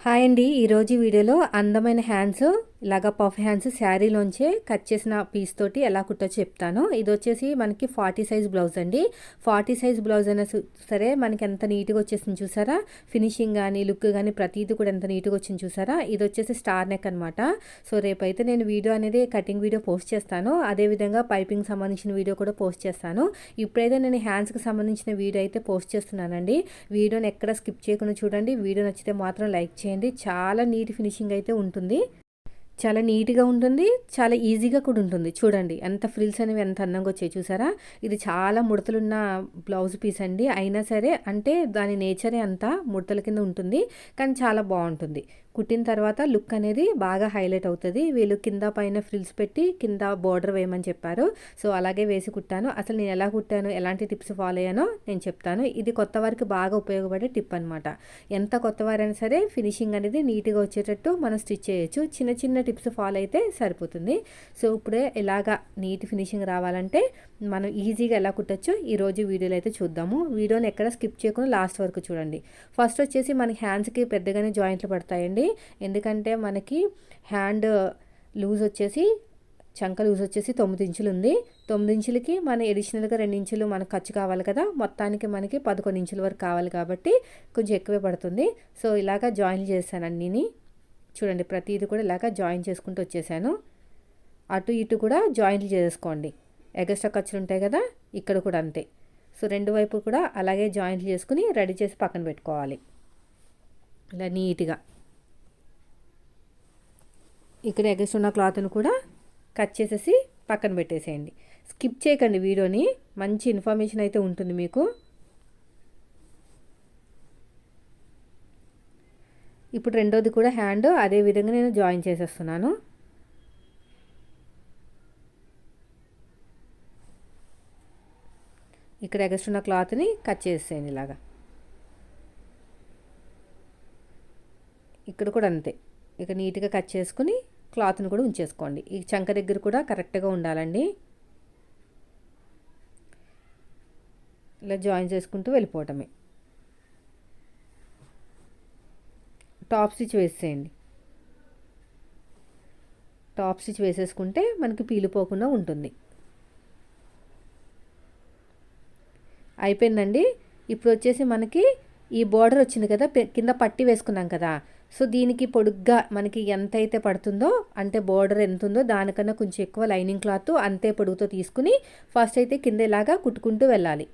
Hi అండి. ఈరోజు వీడియోలో అందమైన హ్యాండ్స్ ఇలాగ పఫ్ హ్యాండ్స్ శారీలోంచే కట్ చేసిన పీస్ తోటి ఎలా కుట్టో చెప్తాను ఇది వచ్చేసి మనకి ఫార్టీ సైజ్ బ్లౌజ్ అండి. ఫార్టీ సైజ్ బ్లౌజ్ అయినా సరే మనకి ఎంత నీట్గా వచ్చేసింది చూసారా? ఫినిషింగ్ కానీ లుక్ కానీ ప్రతిదీ కూడా ఎంత నీట్గా వచ్చింది చూసారా? ఇది వచ్చేసి స్టార్ నెక్ అనమాట సో రేపైతే నేను వీడియో అనేది కటింగ్ వీడియో పోస్ట్ చేస్తాను. అదేవిధంగా పైపింగ్ సంబంధించిన వీడియో కూడా పోస్ట్ చేస్తాను. ఇప్పుడైతే నేను హ్యాండ్స్కి సంబంధించిన వీడియో అయితే పోస్ట్ చేస్తున్నానండి. వీడియోని ఎక్కడ స్కిప్ చేయకుండా చూడండి. వీడియో నచ్చితే మాత్రం లైక్ చేయండి. చాలా నీట్ ఫినిషింగ్ అయితే ఉంటుంది. చాలా నీట్గా ఉంటుంది చాలా ఈజీగా కూడా ఉంటుంది. చూడండి ఎంత ఫ్రిల్స్ అనేవి ఎంత అందంగా వచ్చాయి చూసారా? ఇది చాలా ముడతలున్న బ్లౌజ్ పీస్ అండి. అయినా సరే అంటే దాని నేచరే అంతా ముడతల కింద ఉంటుంది కానీ చాలా బాగుంటుంది. కుట్టిన తర్వాత లుక్ అనేది బాగా హైలైట్ అవుతుంది. వీళ్ళు కింద పైన ఫ్రిల్స్ పెట్టి కింద బార్డర్ వేయమని చెప్పారు. సో అలాగే వేసి కుట్టాను. అసలు నేను ఎలా కుట్టాను? ఎలాంటి టిప్స్ ఫాలో అయ్యానో నేను చెప్తాను. ఇది కొత్త వారికి బాగా ఉపయోగపడే టిప్ అనమాట ఎంత కొత్త వారైనా సరే ఫినిషింగ్ అనేది నీట్గా వచ్చేటట్టు మనం స్టిచ్ చేయొచ్చు. చిన్న చిన్న టిప్స్ ఫాలో అయితే సరిపోతుంది. సో ఇప్పుడే ఇలాగా నీట్ ఫినిషింగ్ రావాలంటే మనం ఈజీగా ఎలా కుట్టచ్చు ఈరోజు వీడియోలో అయితే చూద్దాము. వీడియోని ఎక్కడ స్కిప్ చేయకుండా లాస్ట్ వరకు చూడండి. ఫస్ట్ వచ్చేసి మనకి హ్యాండ్స్కి పెద్దగానే జాయింట్లు పడతాయండి. ఎందుకంటే మనకి హ్యాండ్ లూజ్ వచ్చేసి చంక లూజ్ వచ్చేసి తొమ్మిది ఇంచులు ఉంది. తొమ్మిది ఇంచులకి మన ఎడిషనల్గా రెండు ఇంచులు మనకు ఖర్చు కావాలి కదా. మొత్తానికి మనకి పదకొండు ఇంచుల వరకు కావాలి కాబట్టి కొంచెం ఎక్కువే పడుతుంది. సో ఇలాగా జాయిన్ చేశాను అన్నీని చూడండి ప్రతిదీ కూడా ఇలాగా జాయిన్ చేసుకుంటూ వచ్చేసాను. అటు ఇటు కూడా జాయింట్లు చేసుకోండి. ఎగస్ట్రా ఖర్చులు ఉంటాయి కదా ఇక్కడ కూడా అంతే. సో రెండు వైపు కూడా అలాగే జాయింట్లు చేసుకుని రెడీ చేసి పక్కన పెట్టుకోవాలి. ఇలా నీట్గా. ఇక్కడ ఎగస్ట్ ఉన్న క్లాత్ను కూడా కట్ చేసేసి పక్కన పెట్టేసేయండి. స్కిప్ చేయకండి వీడియోని. మంచి ఇన్ఫర్మేషన్ అయితే ఉంటుంది మీకు. ఇప్పుడు రెండోది కూడా హ్యాండ్ అదే విధంగా నేను జాయిన్ చేసేస్తున్నాను. ఇక్కడ ఎగస్ట్రున్న క్లాత్ని కట్ చేసేయండి ఇలాగా. ఇక్కడ కూడా అంతే. ఇక నీట్గా కట్ చేసుకుని క్లాత్ని కూడా ఉంచేసుకోండి. ఈ చంక దగ్గర కూడా కరెక్ట్గా ఉండాలండి. ఇలా జాయిన్ చేసుకుంటూ వెళ్ళిపోవటమే. టాప్ స్టిచ్ వేసేయండి. టాప్ స్టిచ్ వేసేసుకుంటే మనకి పీలిపోకుండా ఉంటుంది. అయిపోయిందండి. ఇప్పుడు వచ్చేసి మనకి ఈ బార్డర్ వచ్చింది కదా కింద పట్టి వేసుకున్నాం కదా సో దీనికి పొడుగ్గా మనకి ఎంత అయితే పడుతుందో అంటే బోర్డర్ ఎంత ఉందో దానికన్నా కొంచెం ఎక్కువ లైనింగ్ క్లాత్ అంతే పొడుగుతో తీసుకుని ఫస్ట్ అయితే కింద ఇలాగా కుట్టుకుంటూ వెళ్ళాలి.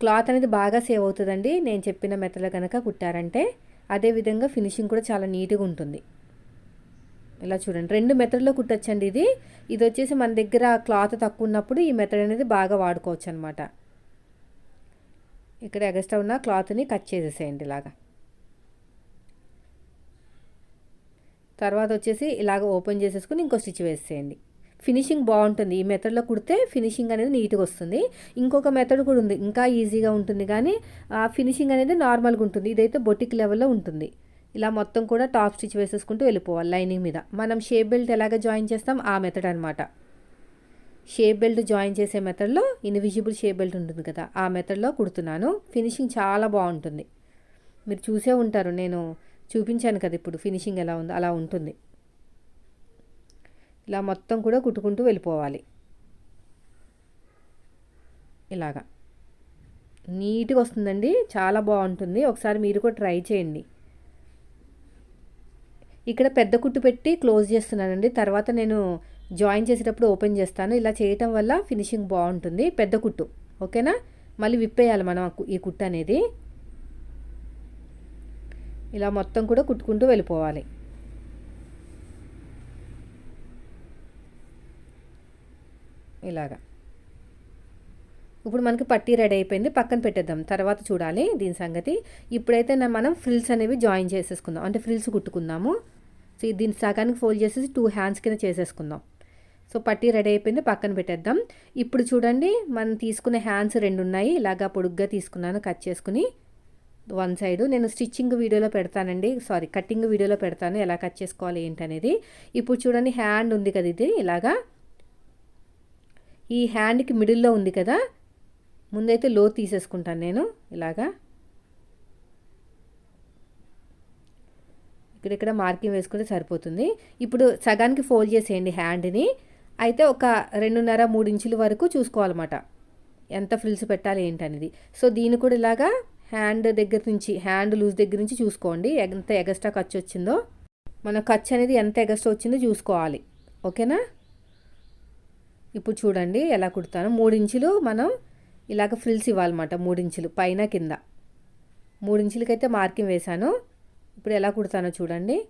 క్లాత్ అనేది బాగా సేవ్ అవుతుందండి. నేను చెప్పిన మెత్తలు కనుక కుట్టారంటే అదేవిధంగా ఫినిషింగ్ కూడా చాలా నీట్గా ఉంటుంది. ఇలా చూడండి. రెండు మెథడ్లో కుట్టచ్చండి ఇది. ఇది వచ్చేసి మన దగ్గర క్లాత్ తక్కువ ఉన్నప్పుడు ఈ మెథడ్ అనేది బాగా వాడుకోవచ్చు అనమాట ఇక్కడ ఎగస్ట్రా ఉన్న క్లాత్ని కట్ చేసేసేయండి ఇలాగా. తర్వాత వచ్చేసి ఇలాగ ఓపెన్ చేసేసుకుని ఇంకో స్టిచ్ వేసేయండి. ఫినిషింగ్ బాగుంటుంది ఈ మెథడ్లో కుడితే ఫినిషింగ్ అనేది నీట్గా వస్తుంది. ఇంకొక మెథడ్ కూడా ఉంది. ఇంకా ఈజీగా ఉంటుంది కానీ ఆ ఫినిషింగ్ అనేది నార్మల్గా ఉంటుంది. ఇదైతే బొటిక్ లెవెల్లో ఉంటుంది. ఇలా మొత్తం కూడా టాప్ స్టిచ్ వేసేసుకుంటూ వెళ్ళిపోవాలి లైనింగ్ మీద. మనం షేప్ బెల్ట్ ఎలాగ జాయిన్ చేస్తాం? ఆ మెథడ్ అనమాట షేప్ బెల్ట్ జాయిన్ చేసే మెథడ్లో ఇన్విజిబుల్ షేప్ బెల్ట్ ఉంటుంది కదా ఆ మెథడ్లో కుడుతున్నాను. ఫినిషింగ్ చాలా బాగుంటుంది మీరు చూసే ఉంటారు. నేను చూపించాను కదా ఇప్పుడు ఫినిషింగ్ ఎలా ఉందో అలా ఉంటుంది. ఇలా మొత్తం కూడా కుట్టుకుంటూ వెళ్ళిపోవాలి. ఇలాగా. నీట్గా వస్తుందండి చాలా బాగుంటుంది. ఒకసారి మీరు కూడా ట్రై చేయండి. ఇక్కడ పెద్ద కుట్టు పెట్టి క్లోజ్ చేస్తున్నానండి. తర్వాత నేను జాయిన్ చేసేటప్పుడు ఓపెన్ చేస్తాను. ఇలా చేయటం వల్ల ఫినిషింగ్ బాగుంటుంది. పెద్ద కుట్టు. ఓకేనా? మళ్ళీ విప్పేయాలి మనం ఈ కుట్టు అనేది. ఇలా మొత్తం కూడా కుట్టుకుంటూ వెళ్ళిపోవాలి. ఇలాగా. ఇప్పుడు మనకి పట్టీ రెడీ అయిపోయింది పక్కన పెట్టేద్దాం. తర్వాత చూడాలి దీని సంగతి. ఇప్పుడైతే మనం ఫ్రిల్స్ అనేవి జాయిన్ చేసేసుకుందాం. అంటే ఫ్రిల్స్ కుట్టుకుందాము. సో దీన్ని సగానికి ఫోల్డ్ చేసేసి టూ హ్యాండ్స్ కింద చేసేసుకుందాం. సో పట్టీ రెడీ అయిపోయింది పక్కన పెట్టేద్దాం. ఇప్పుడు చూడండి మనం తీసుకునే హ్యాండ్స్ రెండు ఉన్నాయి ఇలాగా పొడుగ్గా తీసుకున్నాను కట్ చేసుకుని. One side. నేను స్టిచ్చింగ్ వీడియోలో పెడతానండి. సారీ కటింగ్ వీడియోలో పెడతాను. ఎలా కట్ చేసుకోవాలి ఏంటనేది. ఇప్పుడు చూడండి హ్యాండ్ ఉంది కదా ఇది. ఇలాగా. ఈ హ్యాండ్కి మిడిల్లో ఉంది కదా. ముందైతే లో తీసేసుకుంటాను నేను. ఇలాగా. ఇక్కడ మార్కింగ్ వేసుకుంటే సరిపోతుంది. ఇప్పుడు సగానికి ఫోల్డ్ చేసేయండి హ్యాండ్ని. అయితే ఒక రెండున్నర మూడు ఇంచుల వరకు చూసుకోవాలన్నమాట. ఎంత ఫ్రిల్స్ పెట్టాలి ఏంటనేది. సో దీన్ని కూడా ఇలాగా హ్యాండ్ దగ్గర నుంచి హ్యాండ్ లూజ్ దగ్గర నుంచి చూసుకోండి. ఎంత ఎగస్ట్రా ఖర్చు వచ్చిందో. మన ఖర్చు అనేది ఎంత ఎగస్ట్రా వచ్చిందో చూసుకోవాలి. ఓకేనా? ఇప్పుడు చూడండి ఎలా కుడతాను. మూడించులు మనం ఇలాగ ఫ్రిల్స్ ఇవ్వాలన్నమాట మూడించులు పైన కింద. మూడించులకైతే మార్కింగ్ వేశాను. ఇప్పుడు ఎలా కుడతానో చూడండి.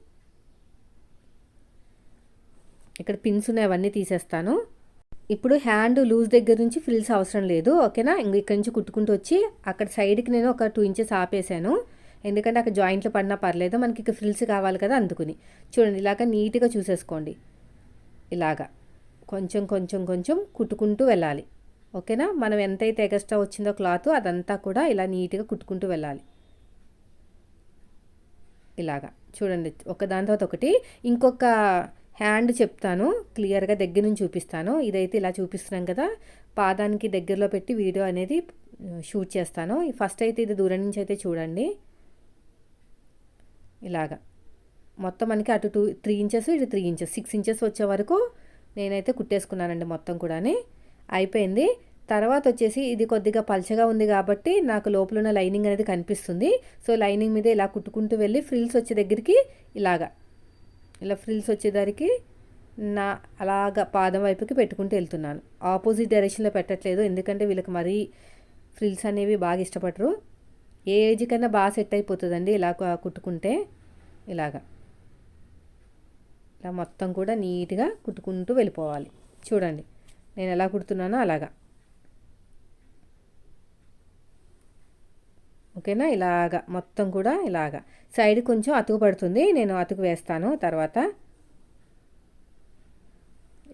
ఇక్కడ పిన్స్ ఉన్నాయి అవన్నీ తీసేస్తాను. ఇప్పుడు హ్యాండ్ లూజ్ దగ్గర నుంచి ఫ్రిల్స్ అవసరం లేదు ఓకేనా? ఇంక ఇక్కడ నుంచి కుట్టుకుంటూ వచ్చి అక్కడ సైడ్కి నేను ఒక టూ ఇంచెస్ ఆపేసాను ఎందుకంటే అక్కడ జాయింట్లు పడినా పర్లేదు మనకి ఇక ఫ్రిల్స్ కావాలి కదా అందుకుని. చూడండి ఇలాగ నీట్గా చూసేసుకోండి. ఇలాగా. కొంచెం కొంచెం కొంచెం కుట్టుకుంటూ వెళ్ళాలి. ఓకేనా? మనం ఎంతైతే ఎగస్ట్రా వచ్చిందో క్లాత్ అదంతా కూడా ఇలా నీట్గా కుట్టుకుంటూ వెళ్ళాలి. ఇలాగా. చూడండి ఒక దాని తర్వాత ఒకటి. ఇంకొక హ్యాండ్ చెప్తాను క్లియర్గా దగ్గర నుంచి చూపిస్తాను. ఇదైతే ఇలా చూపిస్తున్నాం కదా పాదానికి దగ్గరలో పెట్టి వీడియో అనేది షూట్ చేస్తాను. ఫస్ట్ అయితే ఇది దూరం నుంచి అయితే చూడండి. ఇలాగా. మొత్తం మనకి అటు టూ త్రీ ఇంచెస్ ఇటు త్రీ ఇంచెస్ సిక్స్ ఇంచెస్ వచ్చే వరకు నేనైతే కుట్టేసుకున్నానండి మొత్తం కూడా అయిపోయింది. తర్వాత వచ్చేసి ఇది కొద్దిగా పల్చగా ఉంది కాబట్టి నాకు లోపల ఉన్న లైనింగ్ అనేది కనిపిస్తుంది. సో లైనింగ్ మీద ఇలా కుట్టుకుంటూ వెళ్ళి ఫ్రిల్స్ వచ్చే దగ్గరికి ఇలాగా. ఇలా ఫ్రిల్స్ వచ్చేదానికి నా అలాగ పాదం వైపుకి పెట్టుకుంటూ వెళ్తున్నాను. ఆపోజిట్ డైరెక్షన్లో పెట్టట్లేదు. ఎందుకంటే వీళ్ళకి మరీ ఫ్రిల్స్ అనేవి బాగా ఇష్టపడరు. ఏ ఏజ్ కన్నా బాగా సెట్ అయిపోతుందండి ఇలా కుట్టుకుంటే ఇలాగా. ఇలా మొత్తం కూడా నీట్గా కుట్టుకుంటూ వెళ్ళిపోవాలి. చూడండి. నేను ఎలా కుడుతున్నానో అలాగా. ఓకేనా? ఇలాగా. మొత్తం కూడా ఇలాగా. సైడ్ కొంచెం అతుకు పడుతుంది. నేను అతుకు వేస్తాను. తర్వాత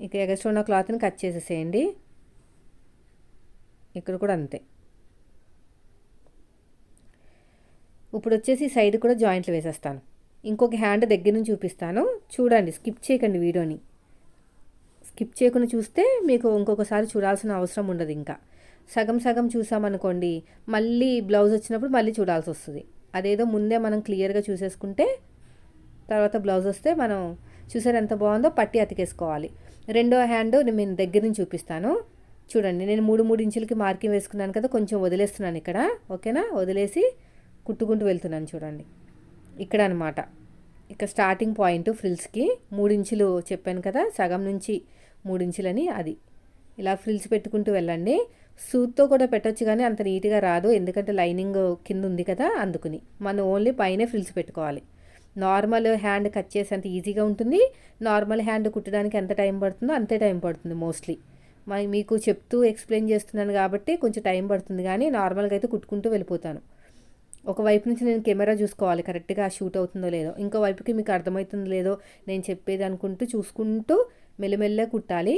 ఇక ఎగస్ట్రా ఉన్న క్లాత్ని కట్ చేసేసేయండి. ఇక్కడ కూడా అంతే. ఇప్పుడు వచ్చేసి సైడ్ కూడా జాయింట్లు వేసేస్తాను. ఇంకొక హ్యాండ్ దగ్గర నుంచి చూపిస్తాను. చూడండి. స్కిప్ చేయకండి వీడియోని. స్కిప్ చేయకుండా చూస్తే మీకు ఇంకొకసారి చూడాల్సిన అవసరం ఉండదు ఇంకా. సగం సగం చూసామనుకోండి మళ్ళీ బ్లౌజ్ వచ్చినప్పుడు మళ్ళీ చూడాల్సి వస్తుంది. అదేదో ముందే మనం క్లియర్గా చూసేసుకుంటే తర్వాత బ్లౌజ్ వస్తే మనం చూసారు ఎంత బాగుందో పట్టి అతికేసుకోవాలి. రెండో హ్యాండ్ నేను దగ్గర నుంచి చూపిస్తాను. చూడండి నేను మూడు మూడు ఇంచులకి మార్కింగ్ వేసుకున్నాను కదా కొంచెం వదిలేస్తున్నాను ఇక్కడ. ఓకేనా? వదిలేసి కుట్టుకుంటూ వెళ్తున్నాను చూడండి. ఇక్కడ అనమాట ఇక స్టార్టింగ్ పాయింట్ ఫ్రిల్స్కి మూడించులు చెప్పాను కదా సగం నుంచి మూడించులని అది. ఇలా ఫ్రిల్స్ పెట్టుకుంటూ వెళ్ళండి. సూత్తో కూడా పెట్టొచ్చు కానీ అంత నీట్గా రాదు. ఎందుకంటే లైనింగ్ కింద ఉంది కదా అందుకుని. మనం ఓన్లీ పైనే ఫ్రిల్స్ పెట్టుకోవాలి. నార్మల్ హ్యాండ్ కట్ చేసేంత అంత ఈజీగా ఉంటుంది. నార్మల్ హ్యాండ్ కుట్టడానికి ఎంత టైం పడుతుందో అంతే టైం పడుతుంది మోస్ట్లీ. మరి మీకు చెప్తూ ఎక్స్ప్లెయిన్ చేస్తున్నాను కాబట్టి కొంచెం టైం పడుతుంది కానీ నార్మల్గా అయితే కుట్టుకుంటూ వెళ్ళిపోతాను. ఒక వైపు నుంచి నేను కెమెరా చూసుకోవాలి. కరెక్ట్గా షూట్ అవుతుందో లేదో. ఇంకో వైపుకి మీకు అర్థమవుతుందో లేదో నేను చెప్పేది అనుకుంటూ చూసుకుంటూ మెల్లమెల్ల కుట్టాలి.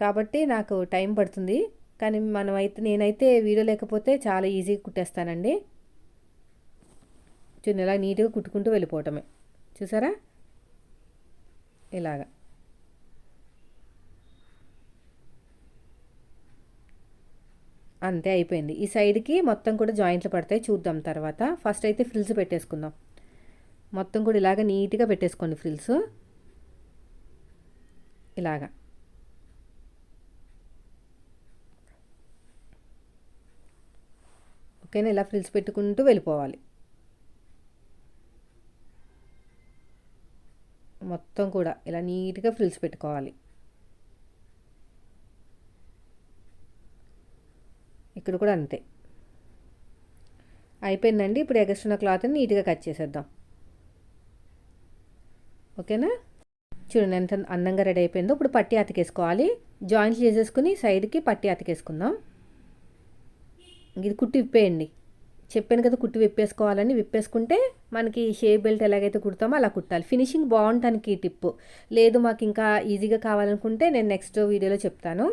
కాబట్టి నాకు టైం పడుతుంది. కానీ మనం అయితే నేనైతే వీడియో లేకపోతే చాలా ఈజీగా కుట్టేస్తానండి. చూడండి ఇలా నీట్గా కుట్టుకుంటూ వెళ్ళిపోవటమే. చూసారా? ఇలాగా. అంతే అయిపోయింది. ఈ సైడ్కి మొత్తం కూడా జాయింట్లు పడతాయి చూద్దాం తర్వాత. ఫస్ట్ అయితే ఫ్రిల్స్ పెట్టేసుకుందాం. మొత్తం కూడా ఇలాగ నీట్గా పెట్టేసుకోండి ఫ్రిల్స్ ఇలాగా. ఓకేనా ఇలా ఫ్రిల్స్ పెట్టుకుంటూ వెళ్ళిపోవాలి. మొత్తం కూడా ఇలా నీట్గా ఫ్రిల్స్ పెట్టుకోవాలి. ఇక్కడ కూడా అంతే. అయిపోయిందండి. ఇప్పుడు ఎగస్ట్రున్న క్లాత్ని నీట్గా కట్ చేసేద్దాం. ఓకేనా? చూడండి ఎంత అందంగా రెడీ అయిపోయిందో. ఇప్పుడు పట్టి అతికేసుకోవాలి. జాయింట్స్ చేసేసుకుని సైడ్కి పట్టి అతికేసుకుందాం. ఇది కుట్టి విప్పేయండి. చెప్పాను కదా కుట్టి విప్పేసుకోవాలని. విప్పేసుకుంటే మనకి షేప్ బెల్ట్ ఎలాగైతే కుడతామో అలా కుట్టాలి. ఫినిషింగ్ బాగుంటానికి ఈ టిప్పు లేదు మాకు ఇంకా ఈజీగా కావాలనుకుంటే నేను నెక్స్ట్ వీడియోలో చెప్తాను.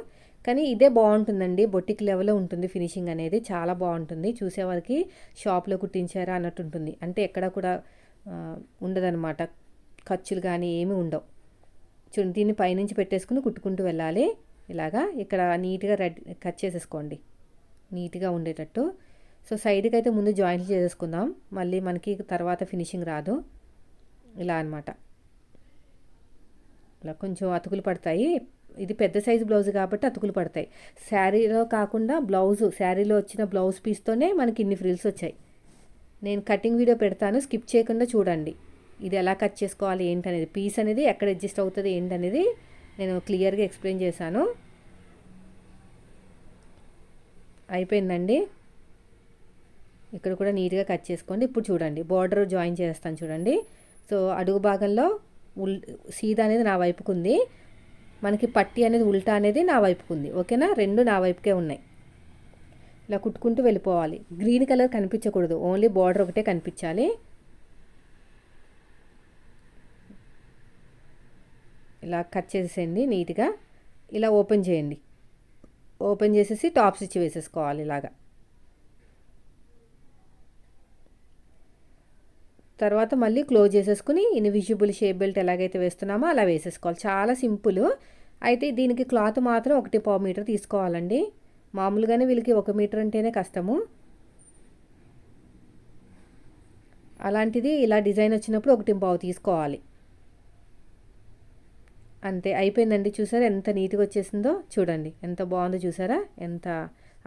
కానీ ఇదే బాగుంటుందండి. బొట్టిక్ లెవెల్లో ఉంటుంది ఫినిషింగ్ అనేది. చాలా బాగుంటుంది. చూసేవారికి షాప్లో కుట్టించారా అన్నట్టు ఉంటుంది. అంటే ఎక్కడ కూడా ఉండదన్నమాట. ఖర్చులు కానీ ఏమీ ఉండవు. చూడండి దీన్ని పైనుంచి పెట్టేసుకుని కుట్టుకుంటూ వెళ్ళాలి. ఇలాగా ఇక్కడ నీట్గా రెడ్ కట్ చేసేసుకోండి. నీట్గా ఉండేటట్టు. సో సైడ్కి అయితే ముందు జాయింట్లు చేసేసుకుందాం. మళ్ళీ మనకి తర్వాత ఫినిషింగ్ రాదు. ఇలా అనమాట ఇలా కొంచెం అతుకులు పడతాయి. ఇది పెద్ద సైజు బ్లౌజ్ కాబట్టి అతుకులు పడతాయి. శారీలో కాకుండా బ్లౌజు శారీలో వచ్చిన బ్లౌజ్ పీస్తోనే మనకి ఇన్ని ఫ్రిల్స్ వచ్చాయి. నేను కటింగ్ వీడియో పెడతాను. స్కిప్ చేయకుండా చూడండి. ఇది ఎలా కట్ చేసుకోవాలి ఏంటనేది. పీస్ అనేది ఎక్కడ అడ్జస్ట్ అవుతుంది ఏంటనేది నేను క్లియర్గా ఎక్స్ప్లెయిన్ చేశాను. అయిపోయిందండి. ఇక్కడ కూడా నీట్గా కట్ చేసుకోండి. ఇప్పుడు చూడండి బార్డర్ జాయిన్ చేస్తాను చూడండి. సో అడుగు భాగంలో ఉల్ సీదా అనేది నా వైపుకు ఉంది. మనకి పట్టి అనేది ఉల్టా అనేది నా వైపుకు ఉంది. ఓకేనా? రెండు నా వైపుకే ఉన్నాయి. ఇలా కుట్టుకుంటూ వెళ్ళిపోవాలి. గ్రీన్ కలర్ కనిపించకూడదు. ఓన్లీ బార్డర్ ఒకటే కనిపించాలి. ఇలా కట్ చేసేయండి నీట్గా. ఇలా ఓపెన్ చేయండి. ఓపెన్ చేసేసి టాప్ స్టిచ్ వేసేసుకోవాలి ఇలాగా. తర్వాత మళ్ళీ క్లోజ్ చేసేసుకుని ఇన్విజిబుల్ షేప్ బెల్ట్ ఎలాగైతే వేస్తున్నామో అలా వేసేసుకోవాలి. చాలా సింపుల్. అయితే దీనికి క్లాత్ మాత్రం ఒకటి పావు మీటర్ తీసుకోవాలండి. మామూలుగానే వీళ్ళకి ఒక మీటర్ అంటేనే కష్టము. అలాంటిది ఇలా డిజైన్ వచ్చినప్పుడు ఒకటి పావు తీసుకోవాలి. అంతే అయిపోయిందండి. చూసారా ఎంత నీట్గా వచ్చేసిందో? చూడండి ఎంత బాగుందో చూసారా? ఎంత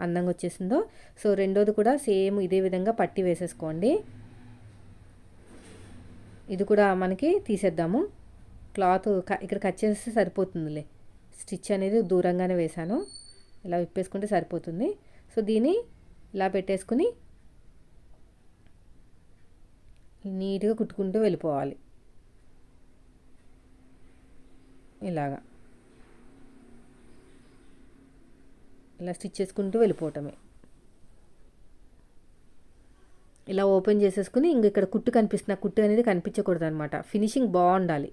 అందంగా వచ్చేసిందో? సో రెండోది కూడా సేమ్ ఇదే విధంగా పట్టి వేసేసుకోండి. ఇది కూడా మనకి తీసేద్దాము. క్లాత్ ఇక్కడ కట్ చేస్తే సరిపోతుందిలే. స్టిచ్ అనేది దూరంగానే వేశాను. ఇలా విప్పేసుకుంటే సరిపోతుంది. సో దీన్ని ఇలా పెట్టేసుకుని నీట్గా కుట్టుకుంటూ వెళ్ళిపోవాలి. ఇలాగా. ఇలా స్టిచ్ చేసుకుంటూ వెళ్ళిపోవటమే. ఇలా ఓపెన్ చేసేసుకుని ఇంక ఇక్కడ కుట్టు కనిపిస్తున్న కుట్టు అనేది కనిపించకూడదు అనమాట ఫినిషింగ్ బాగుండాలి.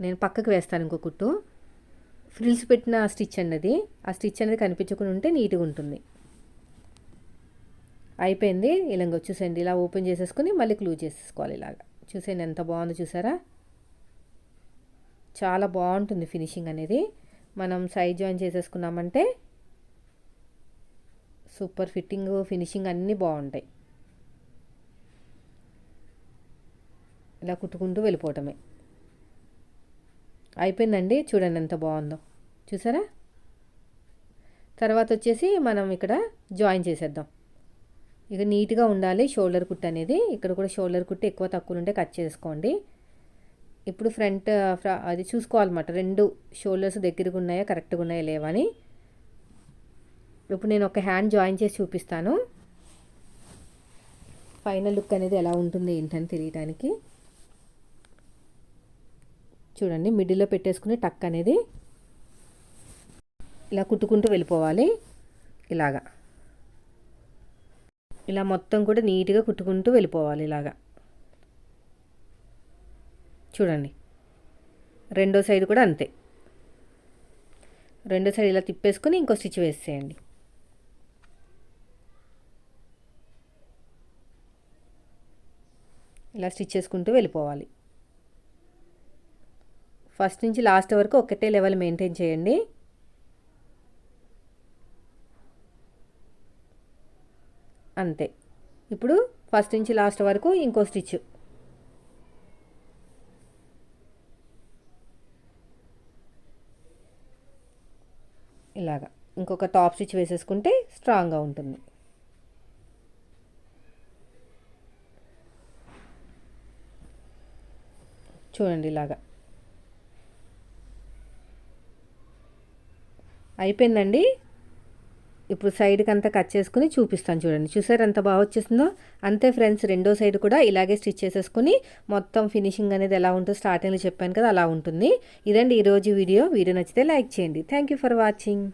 నేను పక్కకు వేస్తాను ఇంకో కుట్టు. ఫ్రిల్స్ పెట్టిన స్టిచ్ అన్నది ఆ స్టిచ్ అనేది కనిపించకుండా ఉంటే నీట్గా ఉంటుంది. అయిపోయింది. ఇలాగ చూసండి ఇలా ఓపెన్ చేసేసుకుని మళ్ళీ క్లూజ్ చేసేసుకోవాలి ఇలాగా. చూసేయండి ఎంత బాగుందో చూసారా? చాలా బాగుంటుంది ఫినిషింగ్ అనేది. మనం సైడ్ జాయిన్ చేసేసుకున్నామంటే సూపర్ ఫిట్టింగ్ ఫినిషింగ్ అన్నీ బాగుంటాయి. ఇలా కుట్టుకుంటూ వెళ్ళిపోవటమే. అయిపోయిందండి? చూడండి ఎంత బాగుందో. చూసారా? తర్వాత వచ్చేసి మనం ఇక్కడ జాయిన్ చేసేద్దాం. ఇక నీట్గా ఉండాలి షోల్డర్ కుట్ అనేది. ఇక్కడ కూడా షోల్డర్ కుట్ ఎక్కువ తక్కువ ఉంటే కట్ చేసుకోండి. ఇప్పుడు ఫ్రంట్ అది చూసుకోవాలన్నమాట. రెండు షోల్డర్స్ దగ్గరగా ఉన్నాయా కరెక్ట్గా ఉన్నాయా లేవని. ఇప్పుడు నేను ఒక హ్యాండ్ జాయిన్ చేసి చూపిస్తాను. ఫైనల్ లుక్ అనేది ఎలా ఉంటుంది ఏంటని తెలియటానికి. చూడండి మిడిల్లో పెట్టేసుకుని టక్ అనేది ఇలా కుట్టుకుంటూ వెళ్ళిపోవాలి. ఇలాగా. ఇలా మొత్తం కూడా నీట్గా కుట్టుకుంటూ వెళ్ళిపోవాలి ఇలాగా. చూడండి. రెండో సైడ్ కూడా అంతే. రెండో సైడ్ ఇలా తిప్పేసుకొని ఇంకో స్టిచ్ వేసేయండి. ఇలా స్టిచ్ చేసుకుంటూ వెళ్ళిపోవాలి. ఫస్ట్ నుంచి లాస్ట్ వరకు ఒకటే లెవెల్ మెయింటైన్ చేయండి. అంతే. ఇప్పుడు ఫస్ట్ నుంచి లాస్ట్ వరకు ఇంకో స్టిచ్. ఇలాగా ఇంకొక టాప్ స్టిచ్ వేసేసుకుంటే స్ట్రాంగ్గా ఉంటుంది. చూడండి ఇలాగా. అయిపోయిందండి. ఇప్పుడు సైడ్కి అంతా కట్ చేసుకుని చూపిస్తాను చూడండి. చూసారు ఎంత బాగా వచ్చేసిందో? అంతే ఫ్రెండ్స్ రెండో సైడ్ కూడా ఇలాగే స్టిచ్ చేసేసుకుని మొత్తం ఫినిషింగ్ అనేది ఎలా ఉంటుందో స్టార్టింగ్లో చెప్పాను కదా అలా ఉంటుంది. ఇదండి ఈరోజు వీడియో. వీడియో నచ్చితే లైక్ చేయండి. Thank for watching